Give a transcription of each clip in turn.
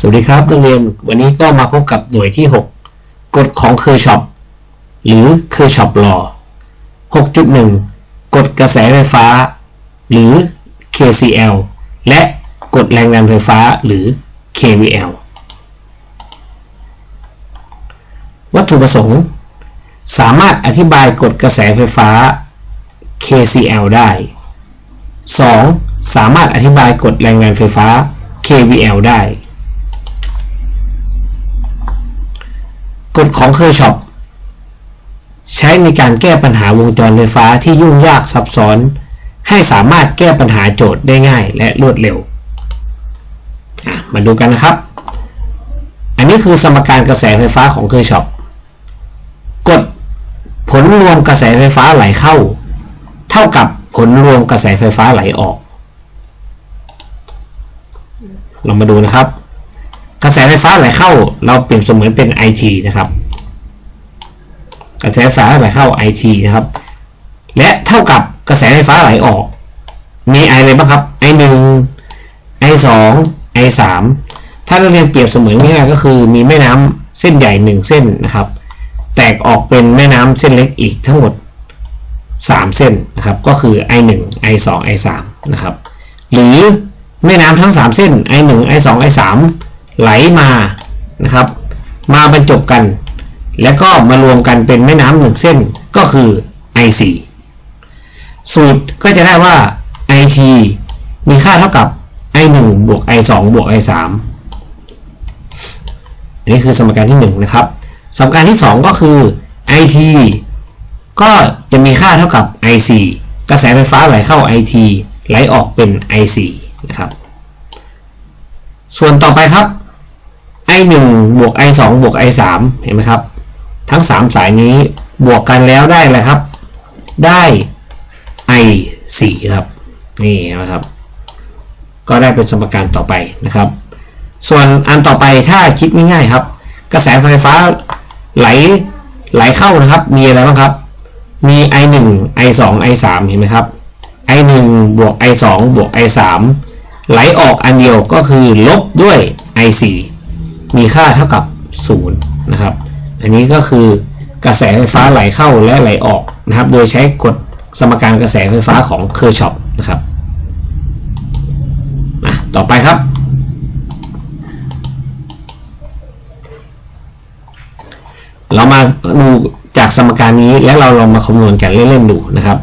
สวัสดีครับนักเรียนวันนี้ก็มาพบกับหน่วยที่ 6 กฎของเคอร์ชอปหรือเคอร์ชอปลอ6.1 กฎกระแสไฟฟ้า หรือ KCL และกฎแรงดันไฟฟ้าหรือ KVL วัตถุประสงค์ สามารถอธิบายกฎกระแสไฟฟ้า KCL ได้ 2. สามารถอธิบายกฎแรงดันไฟฟ้า KVL ได้ กฎของเคอร์ชอปใช้ในการแก้ปัญหาวงจรไฟฟ้าที่ยุ่งยากซับซ้อน ให้สามารถแก้ปัญหาโจทย์ได้ง่ายและรวดเร็ว มาดูกันนะครับ อันนี้คือสมการกระแสไฟฟ้าของเคอร์ชอปกฎผลรวมกระแสไฟฟ้าไหลเข้า เท่ากับผลรวมกระแสไฟฟ้าไหลออก เรามาดูนะครับ กระแสไฟฟ้าไหลเข้า เราเปรียบเสมือนเป็น IT นะครับ กระแสไฟฟ้าไหลเข้า IT นะครับ และเท่ากับกระแสไฟฟ้าไหลออก มีไออะไรบ้างครับ I1 I2 I3 ถ้าเราเรียนเปรียบเสมือนง่ายๆก็คือมีแม่น้ำเส้นใหญ่ 1 เส้นนะครับ แตกออกเป็นแม่น้ำเส้นเล็กอีกทั้งหมด 3 เส้นนะครับ ก็คือ I1 I2 I3 นะครับ หรือแม่น้ำทั้ง 3 เส้น I1 I2 I3 ไหลมานะครับ มาบรรจบกัน แล้วก็มารวมกันเป็นแม่น้ำหนึ่งเส้นก็คือ I4 สูตรก็จะได้ว่า IT มีค่าเท่ากับ I1 บวก I2 บวก I3 อันนี้คือสมการที่ 1 นะครับ สมการที่ 2 ก็คือ IT ก็จะมีค่าเท่ากับ IC กระแสไฟฟ้าไหลเข้า IT ไหลออกเป็น IC นะครับ ส่วนต่อไปครับ I1 บวก I2 บวก I3 เห็นไหมครับ ทั้ง 3 สายนี้บวกกันแล้วได้เลยครับ ได้ I4 ครับ นี่นะครับ ก็ได้เป็นสมการต่อไปนะครับ ส่วนอันต่อไปถ้าคิดง่ายๆครับ กระแสไฟฟ้าไหลไหลเข้านะครับ มีอะไรบ้างครับ มี I1 I2 I3 เห็นไหมครับ I1 บวก I2 บวก I3 ไหลออกอันเดียวก็คือลบด้วย I4 มีค่าเท่ากับ 0 นะครับ อันนี้ก็คือกระแสไฟฟ้าไหลเข้าและไหลออกนะครับ โดยใช้กฎสมการกระแสไฟฟ้าของเคอร์ชอปนะครับต่อไปครับ เรามาดูจากสมการนี้แล้วเราลองมาคำนวณกันเล่นๆดูนะครับ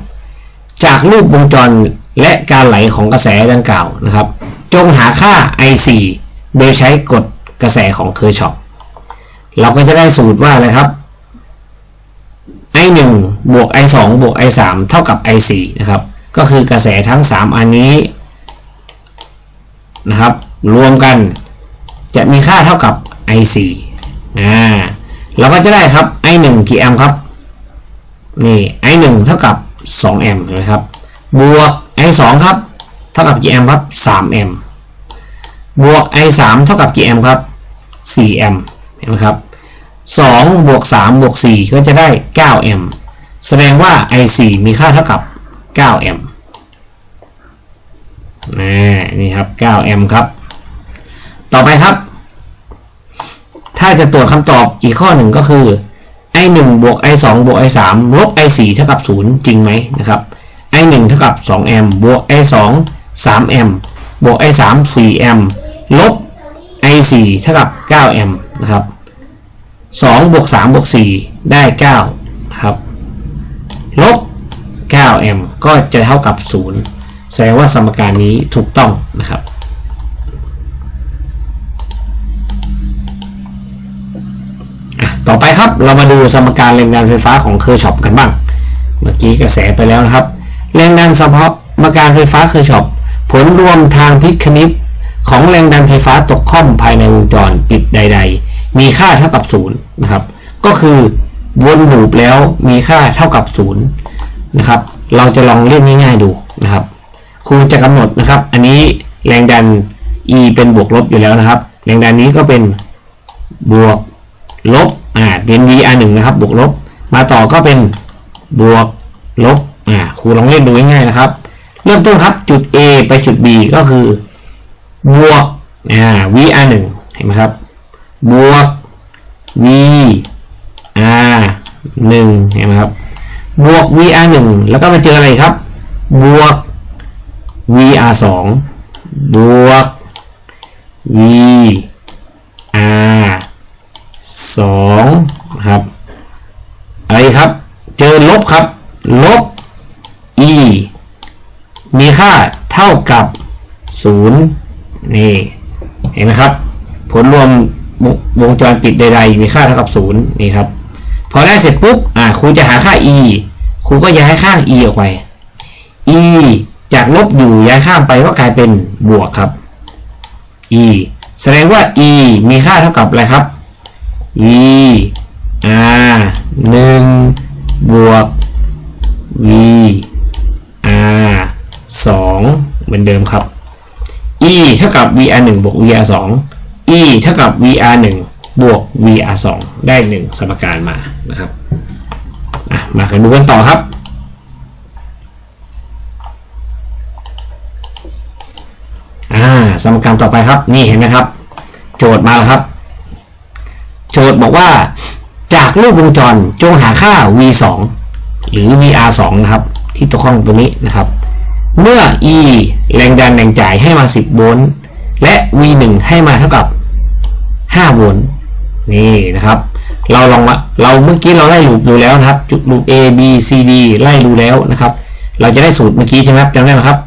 จากรูปวงจรและการไหลของกระแสดังกล่าวนะครับ จงหาค่า I4 โดยใช้กฎ กระแสของเคอร์ชอปเราก็จะได้สูตรว่าอะไรครับ I1 บวก I2 บวก I3 เท่ากับ I4 นะครับ ก็คือกระแสทั้ง 3 อันนี้นะครับ รวมกันจะมีค่าเท่ากับ I4 อ่าเราก็จะได้ครับ I1 กี่แอมป์ครับ นี่ I1 เท่ากับ 2 แอมป์เห็นไหมครับ บวก I2 ครับ เท่ากับกี่แอมป์ครับ 3 แอมป์ บวก I3 เท่ากับกี่แอมครับ4แอมเห็นไหมครับ2บวก3บวก4ก็จะได้9แอมแสดงว่า I4 มีค่าเท่ากับ9แอมนี่ครับ9แอมครับ ต่อไปครับ ถ้าจะตรวจคำตอบอีกข้อหนึ่งก็คือ i1 บวก i2 บวก i3 ลบ i4 เท่ากับ 0 จริงไหมนะครับ i1 เท่ากับ2แอมบวก i2 3แอมบวก i3 4แอม ลบ i4 เท่ากับ9แอมป์นะครับ2บวก3บวก4ได้9ครับลบ9แอมป์ก็จะเท่ากับ 0 แสดงว่าสมการนี้ถูกต้องนะครับ ต่อไปครับเรามาดูสมการแรงดันไฟฟ้าของเคอร์ชอปกันบ้าง เมื่อกี้กระแสไปแล้วนะครับ แรงดันสมการไฟฟ้าเคอร์ชอปผลรวมทางพิคณิต ของแรงดันไฟฟ้าตกค่อมภายในวงจรปิดใด ๆ มีค่าเท่ากับ0นะครับ ก็คือวนลูปแล้วมีค่าเท่ากับ0นะครับ เราจะลองเล่นง่ายๆดูนะครับ ครูจะกำหนดนะครับ อันนี้แรงดัน E เป็นบวกลบอยู่แล้วนะครับ แรงดันนี้ก็เป็นบวกลบอ่าเป็น VR 1นะครับ บวกลบ มาต่อก็เป็นบวกลบอ่าครูลองเล่นดูง่ายๆนะครับ เริ่มต้นครับจุด A ไปจุด B ก็คือ บวกอ่า VR 1เห็นเห็นไหมครับ บวก v r 1เห็นไหมครับ บวก v r 1แล้วก็มาเจออะไรครับ บวก v r 2บวก v r 2นะครับ อะไรครับ เจอลบครับ ลบ e มีค่าเท่ากับ 0 นี่เห็นไหมครับ ผลรวมวงจรปิดใดๆมีค่าเท่ากับ0นี่ครับ พอได้เสร็จปุ๊บอ่าครูจะหาค่า e ครูก็ย้ายข้าง e ออกไป e จากลบอยู่ย้ายข้ามไปก็กลายเป็นบวกครับ e แสดงว่า e มีค่าเท่ากับอะไรครับ v r 1บวก v r 2เหมือนเดิมครับ e เท่ากับ vr 1บวก vr 2 e เท่ากับ vr 1บวก vr 2ได้ 1 สมการมานะครับมาดูกันต่อครับ อ่า สมการต่อไปครับ นี่เห็นไหมครับ โจทย์มาแล้วครับ โจทย์บอกว่า จากรูปวงจรจงหาค่า v 2หรือ vr 2นะครับ ที่ตัวข้องตัวนี้นะครับ เมื่อ e แรงดันแรงจ่ายให้มา 10 โวลต์ และ v 1 ให้มาเท่ากับ 5 โวลต์ นี่นะครับ เราลองมา เราเมื่อกี้เราไล่ลูปดูแล้วนะครับ จุดลูป a b c d ไล่ดูแล้วนะครับ เราจะได้สูตรเมื่อกี้ใช่ไหมครับจำได้ไหมครับ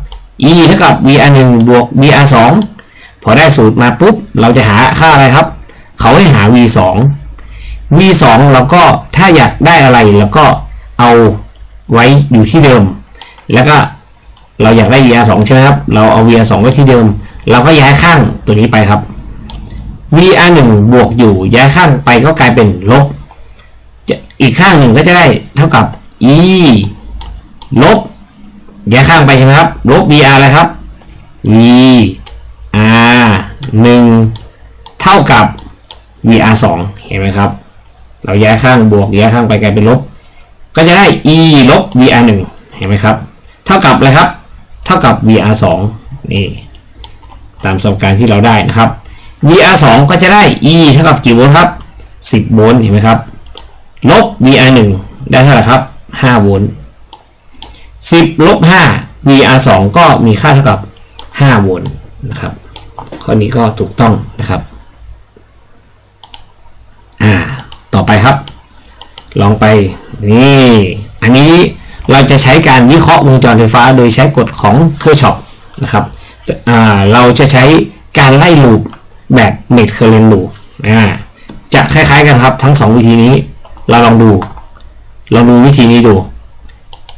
e เท่ากับ vr 1 บวก vr 2 พอได้สูตรมาปุ๊บ เราจะหาค่าอะไรครับ เขาให้หา v 2 v 2 เราก็ถ้าอยากได้อะไรเราก็เอาไว้อยู่ที่เดิม แล้วก็ เราอยากได้ vr 2ใช่ไหมครับ เราเอา vr 2ไว้ที่เดิม เราก็ย้ายข้างตัวนี้ไปครับ vr 1บวกอยู่ ย้ายข้างไปก็กลายเป็นลบ อีกข้างหนึ่งก็จะได้เท่ากับ e ลบ ย้ายข้างไปใช่ไหมครับ ลบ vr อะไรครับ v r 1เท่ากับ vr 2เห็นไหมครับ เราย้ายข้างบวก ย้ายข้างไปกลายเป็นลบ ก็จะได้ e ลบ vr 1เห็นไหมครับ เท่ากับอะไรครับ เท่ากับ vr 2นี่ตามสมการที่เราได้นะครับ vr 2ก็จะได้ e เท่ากับกี่โวลต์ครับ 10 โวลต์เห็นไหมครับลบ vr 1ได้เท่าไหร่ครับ 5 โวลต์10ลบ5 vr 2ก็มีค่าเท่ากับ 5 โวลต์นะครับข้อนี้ก็ถูกต้องนะครับอ่าต่อไปครับ ลองไปนี่อันนี้ เราจะใช้การวิเคราะห์วงจรไฟฟ้าโดยใช้กฎของเคอร์ช็อปนะครับเราจะใช้การไล่ลูปแบบเมดเคอร์เรนลูปจะคล้าย ๆกันครับทั้ง 2 วิธีนี้ เราลองดูลองดูวิธีนี้ดู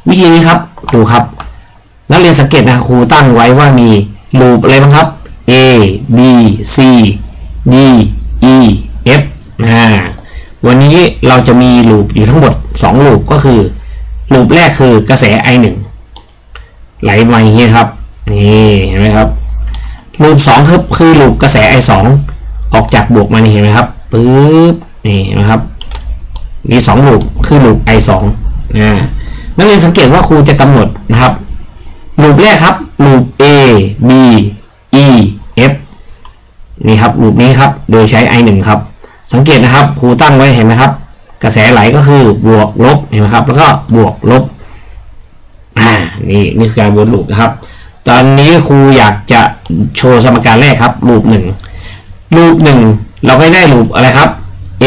วิธีนี้ครับดูครับ นักเรียนสังเกตนะครูตั้งไว้ว่ามีลูปอะไรบ้างครับ A B C D E F อ่าวันนี้เราจะมีลูปอยู่ทั้งหมด 2 ลูปก็คือ ลูปแรกคือกระแส I1 ไหลมาอย่างนี้ครับ นี่เห็นไหมครับลูป2คือคือลูปกระแส I2 ออกจากบวกมานี่เห็นไหมครับปึ๊บนี่เห็นไหมครับ มี2ลูปคือลูป I2 นะนักเรียนสังเกตว่าครูจะกำหนดนะครับลูปแรกครับลูป A B E F นี่ครับลูปนี้ครับ โดยใช้ I1 ครับ สังเกตนะครับครูตั้งไว้เห็นไหมครับ กระแสไหลก็คือบวกลบเห็นไหมครับ แล้วก็บวกลบอ่านี่นี่คือการวนลูปนะครับ ตอนนี้ครูอยากจะโชว์สมการแรกครับลูปหนึ่งลูปหนึ่งเราก็ได้ลูปอะไรครับ A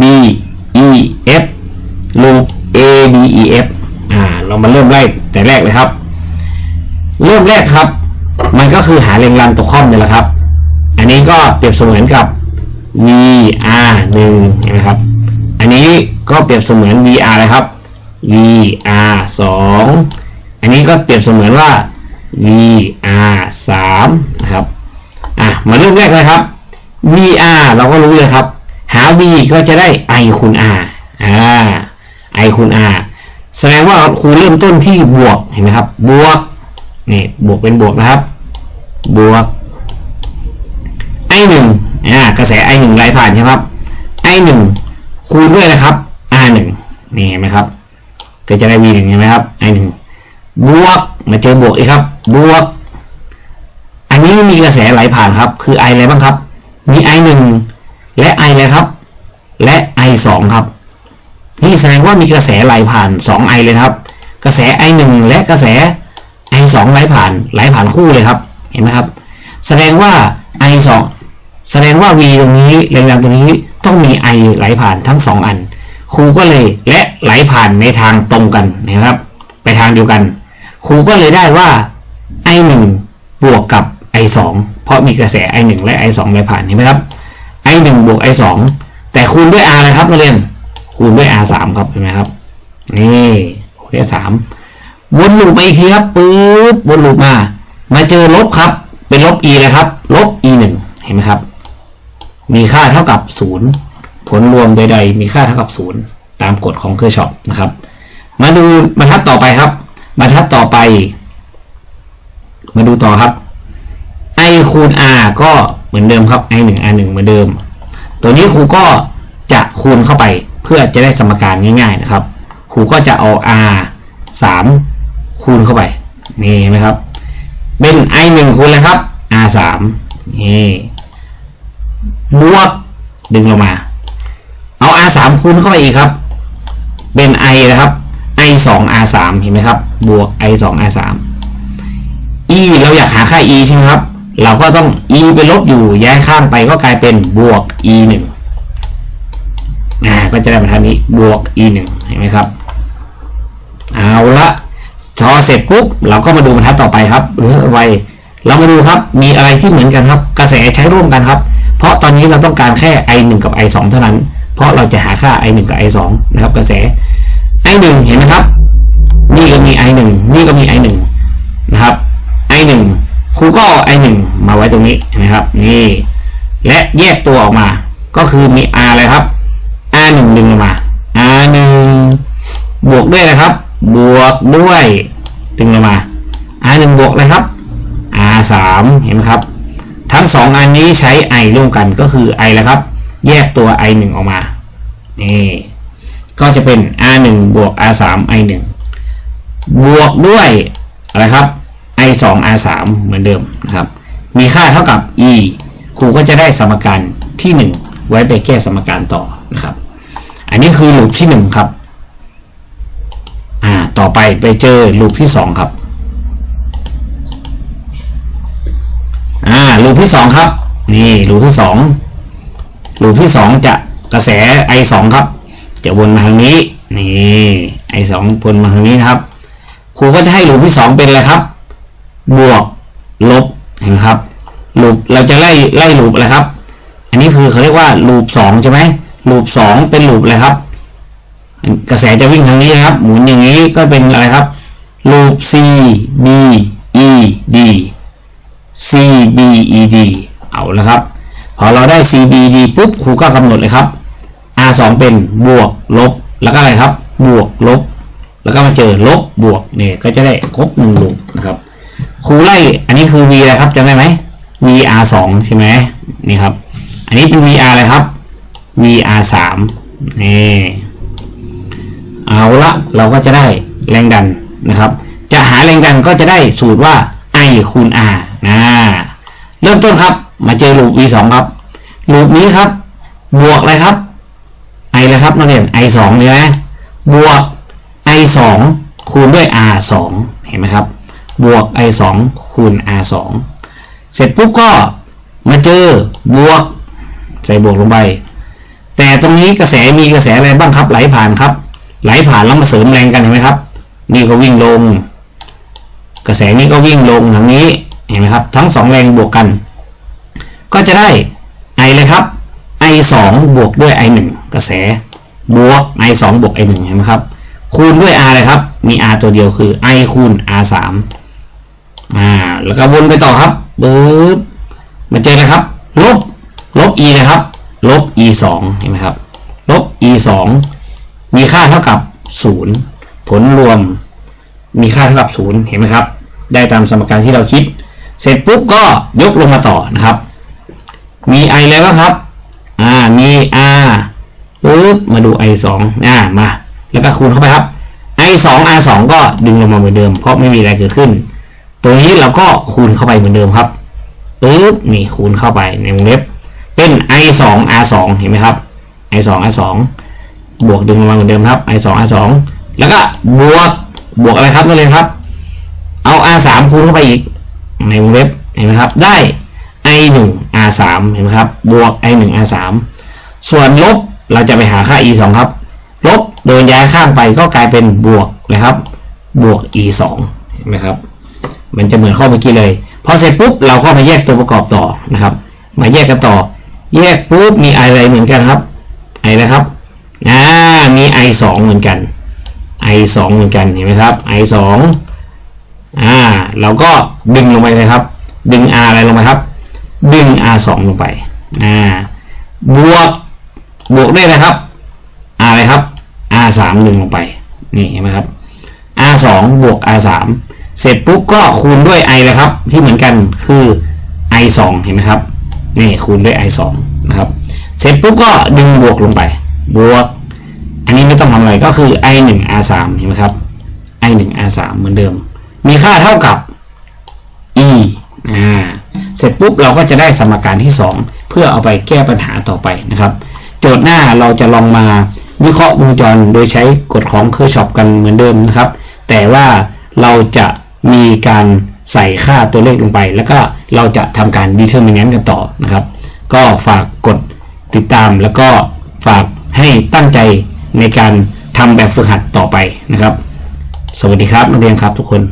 B E F ลูป A B E F อ่าเรามาเริ่มไล่แต่แรกเลยครับ เริ่มแรกครับ มันก็คือหาเรียงรันตัวค่อมนี่แหละครับ อันนี้ก็เปรียบเสมือนกับ VR 1นไหมครับ อันนี้ก็เปรียบเสมือน VR เลยครับ VR 2 อันนี้ก็เปรียบเสมือนว่า VR 3นะครับอะมาเริ่มแรกเลยครับ VR เราก็รู้เลยครับ หา V ก็จะได้ I คูณ R อ่า I คูณ R แสดงว่าครูเริ่มต้นที่บวกเห็นไหมครับ บวกนี่บวกเป็นบวกนะครับ บวก I 1อ่ากระแส I 1ไหลผ่านใช่ไหมครับ I 1 คูณด้วยนะครับ R 1นี่เห็นไหมครับก็จะได้ V 1เห็นไหมครับ I 1บวกมาเจอบวกอีกครับ บวก อันนี้มีกระแสไหลผ่านครับ คือ I อะไรบ้างครับ มี i 1และ i เลยครับ และ i 2ครับ นี่แสดงว่ามีกระแสไหลผ่าน2 i เลยครับ กระแส i 1และกระแส i 2ไหลผ่านไหลผ่านคู่เลยครับ เห็นไหมครับ แสดงว่า i 2แสดงว่า v ตรงนี้แรงดันตรงนี้ ต้องมี i ไหลผ่านทั้ง2อัน ครูก็เลยและไหลผ่านในทางตรงกันนะครับ ไปทางเดียวกัน ครูก็เลยได้ว่า i 1บวกกับ i 2เพราะมีกระแส i 1และ i 2ไหลผ่านเห็นไหมครับ i 1บวก i 2แต่คูณด้วย r นะครับนักเรียนคูณด้วย r 3ครับเห็นไหมครับนี่คูณด้วย3วนลูปมาอีกทีครับปึ๊บวนลูปมา มาเจอลบครับ เป็นลบ e นะครับ ลบ e 1เห็นไหมครับ มีค่าเท่ากับ 0 ผลรวมใด ๆ มีค่าเท่ากับ 0 ตามกฎของเคอร์ชอปนะครับ มาดูบรรทัดต่อไปครับ บรรทัดต่อไป มาดูต่อครับ i คูณ r ก็เหมือนเดิมครับ i 1 r 1เหมือนเดิม ตัวนี้ครูก็จะคูณเข้าไปเพื่อจะได้สมการง่าย ๆนะครับ ครูก็จะเอา r 3 คูณเข้าไป นี่เห็นไหมครับ เป็น i 1คูณเลยครับ r 3นี่ บวก ดึงลงมา เอา r 3คูณเข้าไปอีกครับ เป็น i นะครับ i 2 r 3เห็นไหมครับ บวก i 2 r 3 e เราอยากหาค่า e ใช่ไหมครับ เราก็ต้อง e ไปลบอยู่ ย้ายข้างไปก็กลายเป็นบวก e 1อ่า ก็จะได้บรรทัดนี้ บวก e 1เห็นไหมครับ เอาละพอเสร็จปุ๊บ เราก็มาดูบรรทัดต่อไปครับบรรทัดต่อไปเรามาดูครับ มีอะไรที่เหมือนกันครับ กระแสใช้ร่วมกันครับ ราะตอนนี้เราต้องการแค่ i 1 กับ i 2 เท่านั้น เพราะเราจะหาค่า i 1 กับ i 2 นะครับ กระแส i 1 เห็นไหมครับ นี่ก็มี i 1 นี่ก็มี i 1 นะครับ i 1 ครูก็เอา i 1 มาไว้ตรงนี้เห็นไหมครับ นี่ และแยกตัวออกมา ก็คือมี r อะไรครับ r 1 ดึงลงมา r 1 บวกด้วยนะครับ บวกด้วย ดึงลงมา r 1 บวกเลยครับ r 3 เห็นไหมครับ ทั้งสองอันนี้ใช้ i ร่วมกันก็คือ i แล้วครับ แยกตัว i 1ออกมา นี่ ก็จะเป็น r 1บวก r 3 i 1บวกด้วยอะไรครับ i 2 r 3เหมือนเดิมนะครับ มีค่าเท่ากับ e ครูก็จะได้สมการที่ 1 ไว้ไปแก้สมการต่อนะครับ อันนี้คือลูปที่ 1 ครับ อ่า ต่อไปไปเจอลูปที่ 2 ครับ อ่าลูปที่2ครับ นี่ลูปที่2ลูปที่2จะกระแส i 2 ครับ จะวนมาทางนี้นี่ i 2 วนมาทางนี้นครับครูก็จะให้ลูปที่2เป็นอะไรครับ บวกลบเห็นไหมครับลูปเราจะไล่ไล่ลูปอะไรครับ อันนี้คือเขาเรียกว่าลูป2ใช่ไหมลูป2เป็นลูปอะไรครับ กระแสจะวิ่งทางนี้นะครับ หมุนอย่างนี้ก็เป็นอะไรครับลูป C B E D C B E D เอาละครับ พอเราได้ C B E D ปุ๊บครูก็กำหนดเลยครับ R 2 เป็นบวกลบ แล้วก็อะไรครับ บวกลบ แล้วก็มาเจอลบบวกเนี่ยก็จะได้ครบหนึ่งลูปนะครับครูไล่อันนี้คือ V อะไรครับจำได้ไหม VR 2ใช่ไหมนี่ครับ อันนี้เป็น VR อะไรครับ VR 3นี่เอาละเราก็จะได้แรงดันนะครับ จะหาแรงดันก็จะได้สูตรว่า I คูณ R นะเริ่มต้นครับ มาเจอลูป V 2ครับลูปนี้ครับ บวกอะไรครับ I เลยครับนักเรียน I 2เลยนะบวก I 2คูณด้วย R 2เห็นไหมครับ บวก I 2คูณ R 2เสร็จปุ๊บก็มาเจอบวก ใส่บวกลงไป แต่ตรงนี้กระแสมีกระแสอะไรบ้างครับ ไหลผ่านครับ ไหลผ่านแล้วมาเสริมแรงกันเห็นไหมครับ นี่ก็วิ่งลง กระแสนี้ก็วิ่งลงทางนี้ เห็นไหมครับ ทั้งสองแรงบวกกัน ก็จะได้ I เลยครับ I 2บวกด้วย I 1กระแสบวก I 2บวก I 1เห็นไหมครับ คูณด้วย R เลยครับ มี R ตัวเดียวคือ I คูณ R 3อ่าแล้วก็วนไปต่อครับปึ๊บมาเจอเลยครับ ลบลบ e นะครับ ลบ e 2เห็นไหมครับ ลบ e 2มีค่าเท่ากับ 0 ผลรวมมีค่าเท่ากับ 0 เห็นไหมครับ ได้ตามสมการที่เราคิด เสร็จปุ๊บก็ยกลงมาต่อนะครับ มี i แล้วครับ อ่า มี r ปุ๊บ มาดู i 2อ่า มา แล้วก็คูณเข้าไปครับ i 2 r 2ก็ดึงลงมาเหมือนเดิม เพราะไม่มีอะไรเกิดขึ้นตัวนี้เราก็คูณเข้าไปเหมือนเดิมครับปึ๊บ นี่คูณเข้าไปในวงเล็บเป็นเป็น i 2 r 2เห็นไหมครับ i 2 r 2บวกดึงลงมาเหมือนเดิมครับ i 2 r 2แล้วก็บวก บวกอะไรครับนั่นเลยครับ เอา r 3คูณเข้าไปอีก ในวงเล็บเห็นไหมครับ ได้ i 1 r 3เห็นไหมครับ บวก i 1 r 3ส่วนลบเราจะไปหาค่า e 2ครับ ลบโดนย้ายข้างไปก็กลายเป็นบวกนะครับ บวก e 2เห็นไหมครับ มันจะเหมือนข้อเมื่อกี้เลย พอเสร็จปุ๊บเราก็มาแยกตัวประกอบต่อนะครับ มาแยกกันต่อ แยกปุ๊บมีอะไรเหมือนกันครับไอนะครับอ่ามี i 2เหมือนกัน i 2เหมือนกัน เห็นไหมครับ i 2 อ่าเราก็ดึงลงไปเลยครับ ดึง r อะไรลงไปครับ ดึง r 2 ลงไปอ่าบวกบวกด้วยนะครับ r อะไรครับ r 3 ดึงลงไปนี่เห็นไหมครับ r 2 บวก r 3 เสร็จปุ๊บก็คูณด้วย i เลยครับ ที่เหมือนกันคือ i 2เห็นไหมครับนี่คูณด้วย i 2นะครับเสร็จปุ๊บก็ดึงบวกลงไป บวก อันนี้ไม่ต้องทำอะไรก็คือ i 1 r 3เห็นไหมครับ i 1 r 3เหมือนเดิม มีค่าเท่ากับ e อ่าเสร็จปุ๊บเราก็จะได้สมการที่ 2 เพื่อเอาไปแก้ปัญหาต่อไปนะครับ โจทย์หน้าเราจะลองมาวิเคราะห์วงจรโดยใช้กฎของเคอร์ชอปกันเหมือนเดิมนะครับ แต่ว่าเราจะมีการใส่ค่าตัวเลขลงไป แล้วก็เราจะทำการ determinant กันต่อนะครับ ก็ฝากกดติดตามแล้วก็ฝากให้ตั้งใจในการทำแบบฝึกหัดต่อไปนะครับ สวัสดีครับนักเรียนครับทุกคน